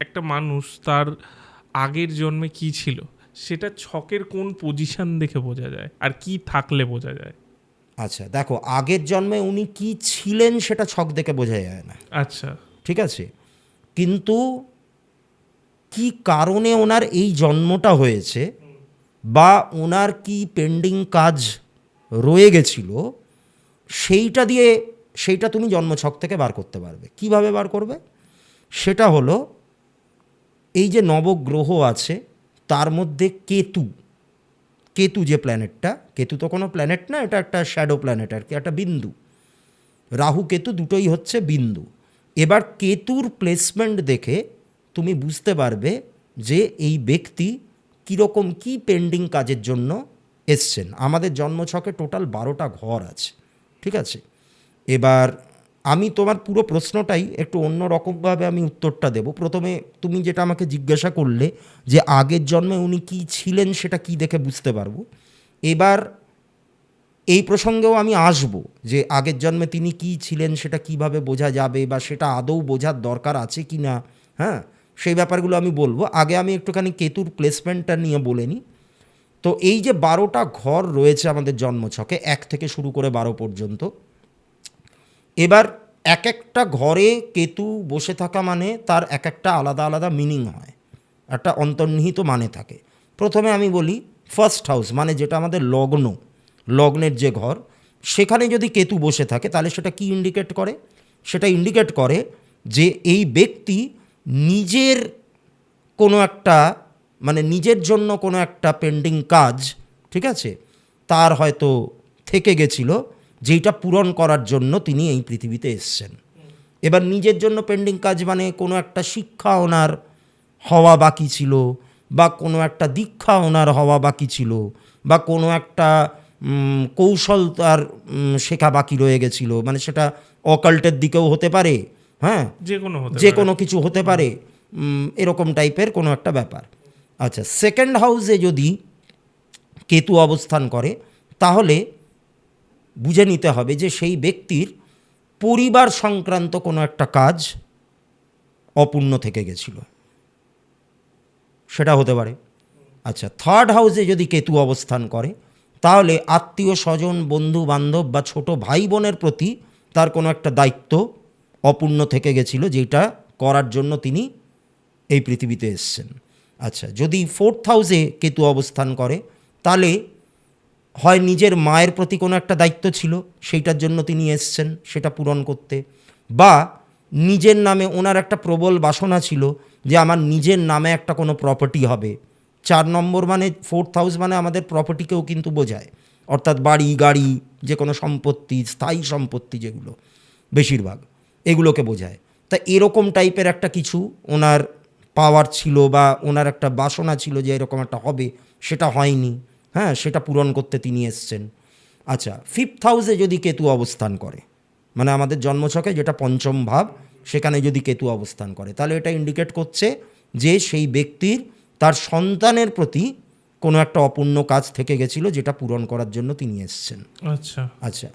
একটা মানুষ তার আগের জন্মে কি ছিল? সেটা ছকের কোন পজিশন দেখে বোঝা যায়? আর কি থাকলে বোঝা যায়? আচ্ছা দেখো আগের জন্মে উনি কি ছিলেন সেটা ছক দেখে বোঝা যায় না। আচ্ছা। ঠিক আছে? কিন্তু কি কারণে ওনার এই জন্মটা হয়েছে বা ওনার কি পেন্ডিং কাজ রয়ে গেছিল সেইটা দিয়ে সেইটা তুমি জন্মছক থেকে বার করতে পারবে। কীভাবে বার করবে? সেটা হলো এই যে নবগ্রহ আছে, তার মধ্যে কেতু। কেতু যে প্ল্যানেটটা কেতু তো কোনো প্ল্যানেট না, এটা একটা শ্যাডো প্ল্যানেট আর কি, একটা বিন্দু। রাহু, কেতু দুটোই হচ্ছে বিন্দু। এবার কেতুর প্লেসমেন্ট দেখে তুমি বুঝতে পারবে যে এই ব্যক্তি কীরকম কি পেন্ডিং কাজের জন্য এসছেন। আমাদের জন্মছকে টোটাল বারোটা ঘর আছে, ঠিক আছে? এবার আমি তোমার পুরো প্রশ্নটাই একটু অন্য রকমভাবে আমি উত্তরটা দেব। প্রথমে তুমি যেটা আমাকে জিজ্ঞাসা করলে যে আগের জন্মে উনি কি ছিলেন সেটা কি দেখে বুঝতে পারব। এবার এই প্রসঙ্গেও আমি আসব যে আগের জন্মে তিনি কি ছিলেন সেটা কীভাবে বোঝা যাবে বা সেটা আদৌ বোঝার দরকার আছে কি না হ্যাঁ? সেই ব্যাপারগুলো আমি বলব। আগে আমি একটুখানি কেতুর প্লেসমেন্টটা নিয়ে বলে নিই। তো এই যে বারোটা ঘর রয়েছে আমাদের জন্মছকে, এক থেকে শুরু করে বারো পর্যন্ত এবার এক একটা ঘরে কেতু বসে থাকা মানে তার এক একটা আলাদা আলাদা মিনিং হয়। একটা অন্তর্নিহিত মানে থাকে। প্রথমে আমি বলি ফার্স্ট হাউস মানে যেটা আমাদের লগ্ন, লগ্নের যে ঘর, সেখানে যদি কেতু বসে থাকে তাহলে সেটা কি ইন্ডিকেট করে? সেটা ইন্ডিকেট করে যে এই ব্যক্তি নিজের কোনো একটা মানে নিজের জন্য কোনো একটা পেন্ডিং কাজ, ঠিক আছে? তার হয়তো থেকে গেছিল যেইটা পূরণ করার জন্য তিনি এই পৃথিবীতে এসছেন। এবার নিজের জন্য পেন্ডিং কাজ মানে কোনো একটা শিক্ষা ওনার হওয়া বাকি ছিল বা কোনো একটা দীক্ষা ওনার হওয়া বাকি ছিল বা কোনো একটা কৌশল তার শেখা বাকি রয়ে গেছিল। মানে সেটা অকাল্টের দিকেও হতে পারে হ্যাঁ? যে কোনো যে কোনো কিছু হতে পারে এরকম টাইপের কোনো একটা ব্যাপার। আচ্ছা সেকেন্ড হাউসে যদি কেতু অবস্থান করে তাহলে বুঝে নিতে হবে যে সেই ব্যক্তির পরিবার সংক্রান্ত কোনো একটা কাজ অপূর্ণ থেকে গেছিল। সেটা হতে পারে। আচ্ছা থার্ড হাউসে যদি কেতু অবস্থান করে, তাহলে আত্মীয় স্বজন বন্ধু বান্ধব বা ছোট ভাই বোনের প্রতি তার কোনো একটা দায়িত্ব অপূর্ণ থেকে গেছিল যেটা করার জন্য তিনি এই পৃথিবীতে এসছেন। আচ্ছা যদি ফোর্থ হাউসে কেতু অবস্থান করে, তাহলে হয় নিজের মায়ের প্রতি কোনো একটা দায়িত্ব ছিল, সেইটার জন্য তিনি এসছেন, সেটা পূরণ করতে। বা নিজের নামে ওনার একটা প্রবল বাসনা ছিল যে আমার নিজের নামে একটা কোনো প্রপার্টি হবে। চার নম্বর মানে ফোর্থ হাউস মানে আমাদের প্রপার্টিকেও কিন্তু বোঝায়। অর্থাৎ বাড়ি, গাড়ি, যে কোনো সম্পত্তি, স্থায়ী সম্পত্তি যেগুলো, বেশিরভাগ এগুলোকে বোঝায়। তা এরকম টাইপের একটা কিছু ওনার পাওয়ার ছিল বা ওনার একটা বাসনা ছিল যে এরকম একটা হবে, সেটা হয়নি। হ্যাঁ সেটা পূরণ করতে তিনি এসছেন। আচ্ছা ফিফথ হাউসে যদি কেতু অবস্থান করে মানে আমাদের জন্মছকে যেটা পঞ্চম ভাব সেখানে যদি কেতু অবস্থান করে তাহলে এটা ইন্ডিকেট করছে যে সেই ব্যক্তির তার সন্তানের প্রতি কোনো একটা অপূর্ণ কাজ থেকে গেছিল যেটা পূরণ করার জন্য তিনি এসছেন। আচ্ছা। আচ্ছা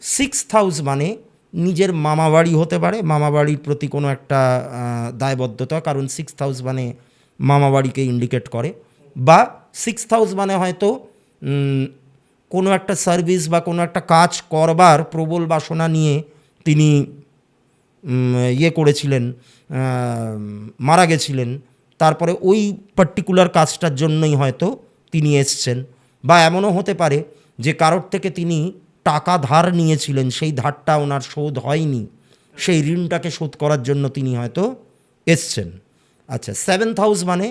সিক্সথ হাউস মানে নিজের মামাবাড়ি হতে পারে মামাবাড়ির প্রতি কোনো একটা দায়বদ্ধতা কারণ সিক্সথ হাউস মানে মামাবাড়িকে ইন্ডিকেট করে বা সিক্সথ হাউস মানে হয়তো কোনো একটা সার্ভিস বা কোনো একটা কাজ করবার প্রবল বাসনা নিয়ে তিনি ইয়ে করেছিলেন মারা গেছিলেন। তারপরে ওই পার্টিকুলার কাজটার জন্যই হয়তো তিনি এসছেন। বা এমনও হতে পারে যে কারোর থেকে তিনি টাকা ধার নিয়েছিলেন, সেই ধারটা ওনার শোধ হয়নি। সেই ঋণটাকে শোধ করার জন্য তিনি হয়তো এসছেন। আচ্ছা সেভেন্থ হাউস মানে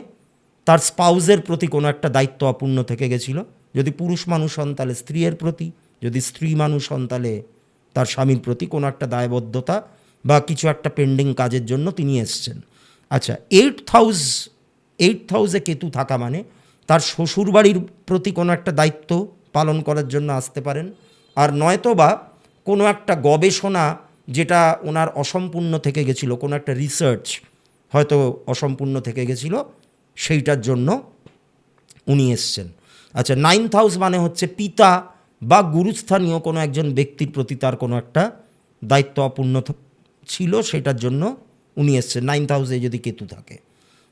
তার স্পাউজের প্রতি কোনো একটা দায়িত্ব অপূর্ণ থেকে গেছিল। যদি পুরুষ মানুষ হন তাহলে স্ত্রীর প্রতি, যদি স্ত্রী মানুষ হন তাহলে তার স্বামীর প্রতি কোনো একটা দায়বদ্ধতা বা কিছু একটা পেন্ডিং কাজের জন্য তিনি এসছেন। আচ্ছা এইট হাউস এইট হাউসে কেতু থাকা মানে তার শ্বশুরবাড়ির প্রতি কোনো একটা দায়িত্ব পালন করার জন্য আসতে পারেন। আর নয়তো বা কোনো একটা গবেষণা যেটা ওনার অসম্পূর্ণ থেকে গেছিল, কোনো একটা রিসার্চ হয়তো অসম্পূর্ণ থেকে গেছিল সেইটার জন্য উনি এসছেন। আচ্ছা নাইন্থ হাউস মানে হচ্ছে পিতা বা গুরুস্থানীয় কোনো একজন ব্যক্তির প্রতি তার কোনো একটা দায়িত্ব অপূর্ণ ছিল, সেটার জন্য উনি এসছেন। নাইন্থ হাউসে যদি কেতু থাকে।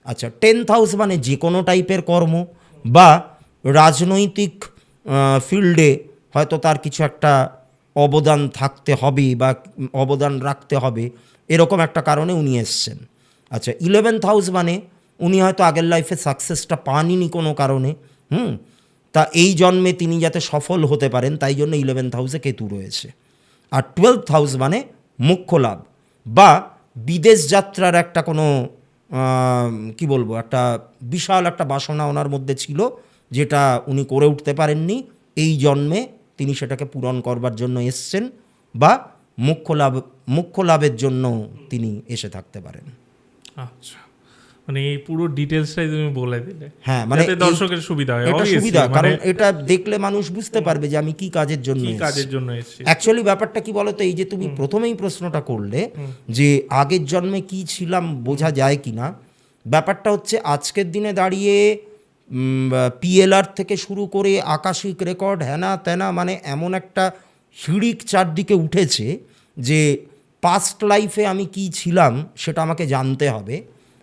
আচ্ছা টেন্থ হাউস মানে যে কোনো টাইপের কর্ম বা রাজনৈতিক ফিল্ডে হয়তো তার কিছু একটা অবদান থাকতে হবে বা অবদান রাখতে হবে, এরকম একটা কারণে উনি এসছেন। আচ্ছা ইলেভেন্থ হাউস মানে উনি হয়তো আগের লাইফে সাকসেসটা পানইনি কোনো কারণে, হুম? তা এই জন্মে তিনি যাতে সফল হতে পারেন, তাই জন্য ইলেভেন্থ হাউসে কেতু রয়েছে। আর টুয়েলভ হাউস মানে মুখ্য লাভ। বা বিদেশ যাত্রার একটা কোনো কি বলব, একটা বিশাল একটা বাসনা ওনার মধ্যে ছিল, যেটা উনি করে উঠতে পারেননি। এই জন্মে তিনি সেটাকে পূরণ করবার জন্য এসছেন বা মুখ্য লাভ, মুখ্য লাভের জন্য তিনি এসে থাকতে পারেন। আচ্ছা। মানে এই পুরো ডিটেলসটাই তুমি বলে দিলে। হ্যাঁ মানে দর্শকের সুবিধা হয় এটা সুবিধা মানে কারণ এটা দেখলে মানুষ বুঝতে পারবে যে আমি কি কাজের জন্য কাজের জন্য এসেছি। অ্যাকচুয়ালি ব্যাপারটা কি বলতো এই যে তুমি প্রথমেই প্রশ্নটা করলে যে আগের জন্মে কি ছিলাম বোঝা যায় কি না ব্যাপারটা হচ্ছে আজকের দিনে দাঁড়িয়ে পিএলআর থেকে শুরু করে আকাশিক রেকর্ড হ্যানা ত্যানা মানে এমন একটা হিড়িক চারদিকে উঠেছে যে পাস্ট লাইফে আমি কি ছিলাম সেটা আমাকে জানতে হবে।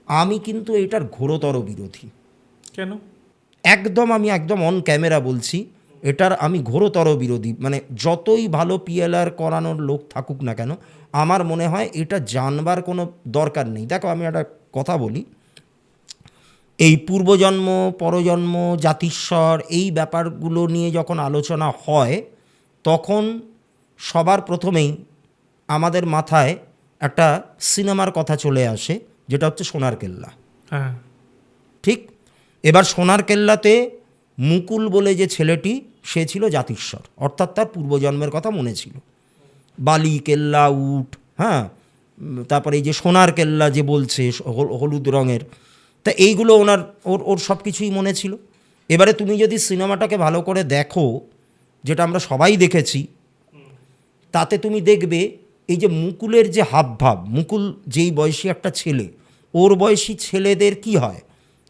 আমি কিন্তু এটার ঘোরতর বিরোধী। কেন? একদম আমি একদম অন ক্যামেরা বলছি এটার আমি ঘোরতর বিরোধী। মানে যতই ভালো পিএলআর করানোর লোক থাকুক না কেন আমার মনে হয় এটা জানবার কোনো দরকার নেই। দেখো আমি একটা কথা বলি এই পূর্বজন্ম পরজন্ম জাতিস্বর এই ব্যাপারগুলো নিয়ে যখন আলোচনা হয় তখন সবার প্রথমেই আমাদের মাথায় একটা সিনেমার কথা চলে আসে। যেটা হচ্ছে সোনার কেল্লা। হ্যাঁ। ঠিক? এবার সোনার কেল্লাতে মুকুল বলে যে ছেলেটি সে ছিল জাতিস্বর। অর্থাৎ তার পূর্বজন্মের কথা মনে ছিল। বালি কেল্লা উট হ্যাঁ? তারপরে এই যে সোনার কেল্লা যে বলছে হলুদ রঙের তা এইগুলো ওনার ওর ওর সব কিছুই মনে ছিল। এবারে তুমি যদি সিনেমাটাকে ভালো করে দেখো যেটা আমরা সবাই দেখেছি তাতে তুমি দেখবে এই যে মুকুলের যে হাবভাব, মুকুল যেই বয়সী একটা ছেলে, ওর বয়সী ছেলেদের কি হয়?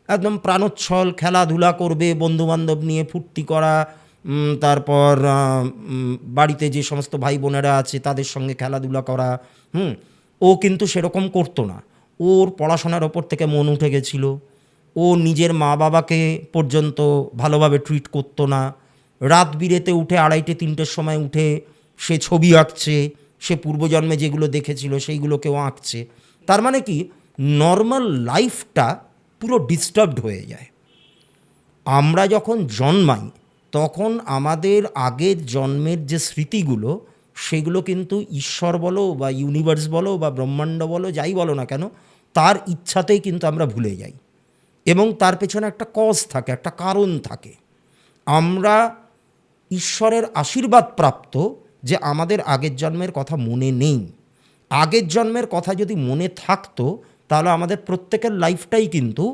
একদম প্রাণোচ্ছল, খেলাধুলা করবে, বন্ধুবান্ধব নিয়ে ফুর্তি করা তারপর বাড়িতে যে সমস্ত ভাই বোনেরা আছে, তাদের সঙ্গে খেলাধুলা করা, হুম? ও কিন্তু সেরকম করতো না। ওর পড়াশোনার ওপর থেকে মন উঠে গেছিল। ও নিজের মা বাবাকে পর্যন্ত ভালোভাবে ট্রিট করতো না। রাত বিরেতে উঠে আড়াইটে, তিনটের সময় উঠে সে ছবি আঁকছে। সে পূর্বজন্মে যেগুলো দেখেছিল সেইগুলোকেও আঁকছে। তার মানে কি? নর্মাল লাইফটা পুরো ডিস্টার্বড হয়ে যায়। আমরা যখন জন্মাই, তখন আমাদের আগের জন্মের যে স্মৃতিগুলো, সেগুলো কিন্তু ঈশ্বর বলো বা ইউনিভার্স বলো বা ব্রহ্মাণ্ড বলো, যাই বলো না কেন, তার ইচ্ছাতেই কিন্তু আমরা ভুলে যাই। এবং তার পেছনে একটা কজ থাকে, একটা কারণ থাকে। আমরা ঈশ্বরের আশীর্বাদ প্রাপ্ত যে আমাদের আগের জন্মের কথা মনে নেই। আগের জন্মের কথা যদি মনে থাকতো, তাহলে আমাদের প্রত্যেকের লাইফটাই কিন্তু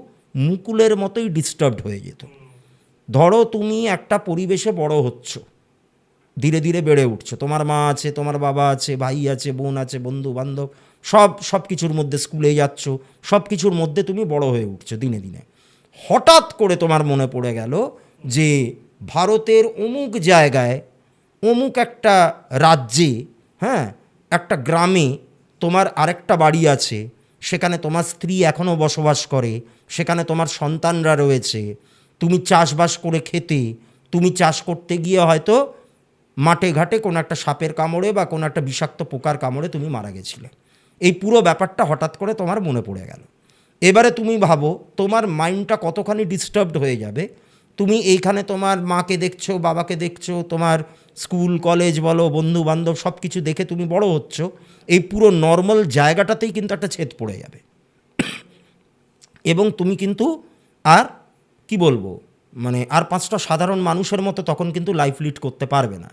মুকুলের মতোই ডিস্টার্বড হয়ে যেত। ধরো তুমি একটা পরিবেশে বড় হচ্ছ, ধীরে ধীরে বেড়ে উঠছো। তোমার মা আছে, তোমার বাবা আছে, ভাই আছে, বোন আছে বন্ধু বান্ধব সব সব কিছুর মধ্যে স্কুলে যাচ্ছ, সব কিছুর মধ্যে তুমি বড় হয়ে উঠছো দিনে দিনে। হঠাৎ করে তোমার মনে পড়ে গেল যে ভারতের অমুক জায়গায় অমুক একটা রাজ্যে হ্যাঁ একটা গ্রামে তোমার আরেকটা বাড়ি আছে, সেখানে তোমার স্ত্রী এখনও বসবাস করে, সেখানে তোমার সন্তানরা রয়েছে, তুমি চাষবাস করে খেতে, তুমি চাষ করতে গিয়ে হয়তো মাঠে ঘাটে কোনো একটা সাপের কামড়ে বা কোনো একটা বিষাক্ত পোকার কামড়ে তুমি মারা গেছিলে। এই পুরো ব্যাপারটা হঠাৎ করে তোমার মনে পড়ে গেল। এবারে তুমি ভাবো, তোমার মাইন্ডটা কতখানি ডিস্টার্বড হয়ে যাবে তুমি এইখানে তোমার মাকে দেখছ, বাবাকে দেখছ, তোমার স্কুল, কলেজ বলো বন্ধু বান্ধব সব কিছু দেখে তুমি বড় হচ্ছ, এই পুরো নর্মাল জায়গাটাতেই কিন্তু একটা ছেদ পড়ে যাবে। এবং তুমি কিন্তু আর, কি বলব মানে আর পাঁচটা সাধারণ মানুষের মতো তখন কিন্তু লাইফ লিড করতে পারবে না।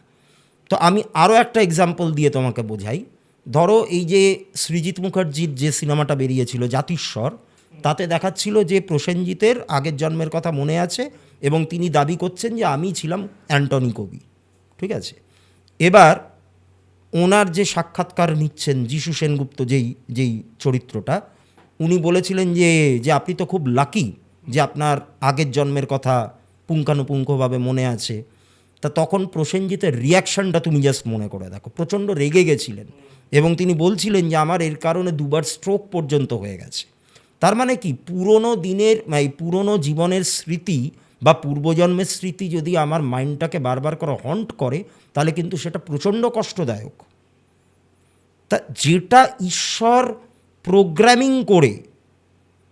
তো আমি আরও একটা এক্সাম্পল দিয়ে তোমাকে বোঝাই। ধরো এই যে সৃজিৎ মুখার্জির যে সিনেমাটা বেরিয়েছিল, জাতিস্বর, তাতে দেখাচ্ছিল যে প্রসেনজিতের আগের জন্মের কথা মনে আছে এবং তিনি দাবি করছেন যে আমি ছিলাম অ্যান্টনি কবি। ঠিক আছে? এবার ওনার যে সাক্ষাৎকার নিচ্ছেন যিশু সেনগুপ্ত যেই যেই চরিত্রটা, উনি বলেছিলেন যে যে আপনি তো খুব লাকি যে আপনার আগের জন্মের কথা পুঙ্খানুপুঙ্খভাবে মনে আছে। তা তখন প্রসেনজিতের রিয়াকশনটা তুমি জাস্ট মনে করে দেখো। প্রচণ্ড রেগে গেছিলেন এবং তিনি বলছিলেন যে, আমার এর কারণে দুবার স্ট্রোক পর্যন্ত হয়ে গেছে। তার মানে কি? পুরনো দিনের এই পুরনো জীবনের স্মৃতি বা পূর্বজন্মের স্মৃতি যদি আমার মাইন্ডটাকে বারবার করে হন্ট করে, তাহলে কিন্তু সেটা প্রচণ্ড কষ্টদায়ক। তা যেটা ঈশ্বর প্রোগ্রামিং করে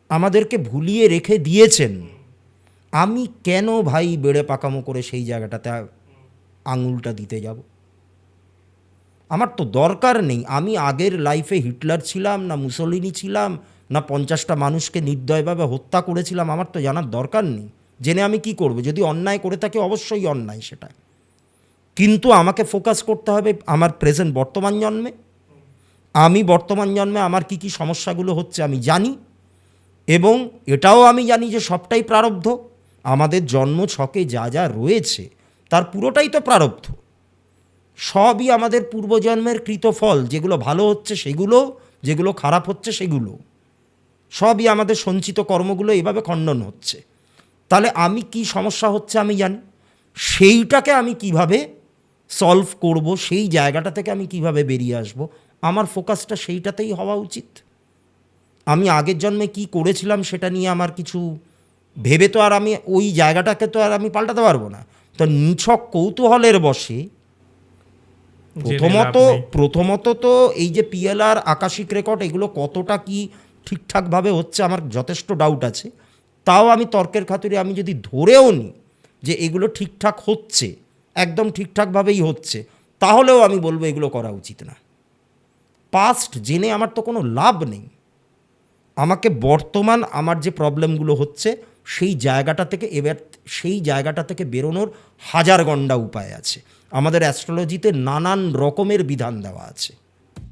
আমাদেরকে ভুলিয়ে রেখে দিয়েছেন, আমি কেন ভাই বেড়ে পাকামো করে সেই জায়গাটাতে আঙুলটা দিতে যাব? আমার তো দরকার নেই। আমি আগের লাইফে হিটলার ছিলাম, না মুসলিনি ছিলাম, না পঞ্চাশটা মানুষকে নির্দয়ভাবে হত্যা করেছিলাম, আমার তো জানার দরকার নেই। জেনে আমি কি করব? যদি অন্যায় করে থাকি অবশ্যই অন্যায় সেটা। কিন্তু আমাকে ফোকাস করতে হবে আমার প্রেজেন্ট বর্তমান জন্মে। আমি বর্তমান জন্মে আমার কি কি সমস্যাগুলো হচ্ছে আমি জানি এবং এটাও আমি জানি যে সবটাই প্রারব্ধ। আমাদের জন্ম ছকে যা যা রয়েছে তার পুরোটাই তো প্রারব্ধ। সবই আমাদের পূর্বজন্মের কৃতফল যেগুলো ভালো হচ্ছে সেগুলো, যেগুলো খারাপ হচ্ছে সেগুলো। সবই আমাদের সঞ্চিত কর্মগুলো এভাবে খণ্ডন হচ্ছে। তাহলে আমি কি সমস্যা হচ্ছে আমি জানি। সেইটাকে আমি কীভাবে সলভ করব সেই জায়গাটা থেকে আমি কীভাবে বেরিয়ে আসব আমার ফোকাসটা সেইটাতেই হওয়া উচিত। আমি আগের জন্মে কি করেছিলাম সেটা নিয়ে আমার কিছু ভেবে তো আর আমি ওই জায়গাটাকে তো আর আমি পাল্টাতে পারব না। তো নিছক কৌতূহলের বসে প্রথমত প্রথমত তো এই যে পিএলআর আকাশিক রেকর্ড এগুলো কতটা কি ঠিকঠাকভাবে হচ্ছে আমার যথেষ্ট ডাউট আছে। তাও আমি তর্কের খাতিরে আমি যদি ধরেও নিই যে এগুলো ঠিকঠাক হচ্ছে, একদম ঠিকঠাকভাবেই হচ্ছে, তাহলেও আমি বলব এগুলো করা উচিত না। পাস্ট জেনে আমার তো কোনো লাভ নেই। আমাকে বর্তমান আমার যে প্রবলেমগুলো হচ্ছে, সেই জায়গাটা থেকে এবার, সেই জায়গাটা থেকে বেরোনোর হাজার গন্ডা উপায় আছে। আমাদের অ্যাস্ট্রোলজিতে নানান রকমের বিধান দেওয়া আছে।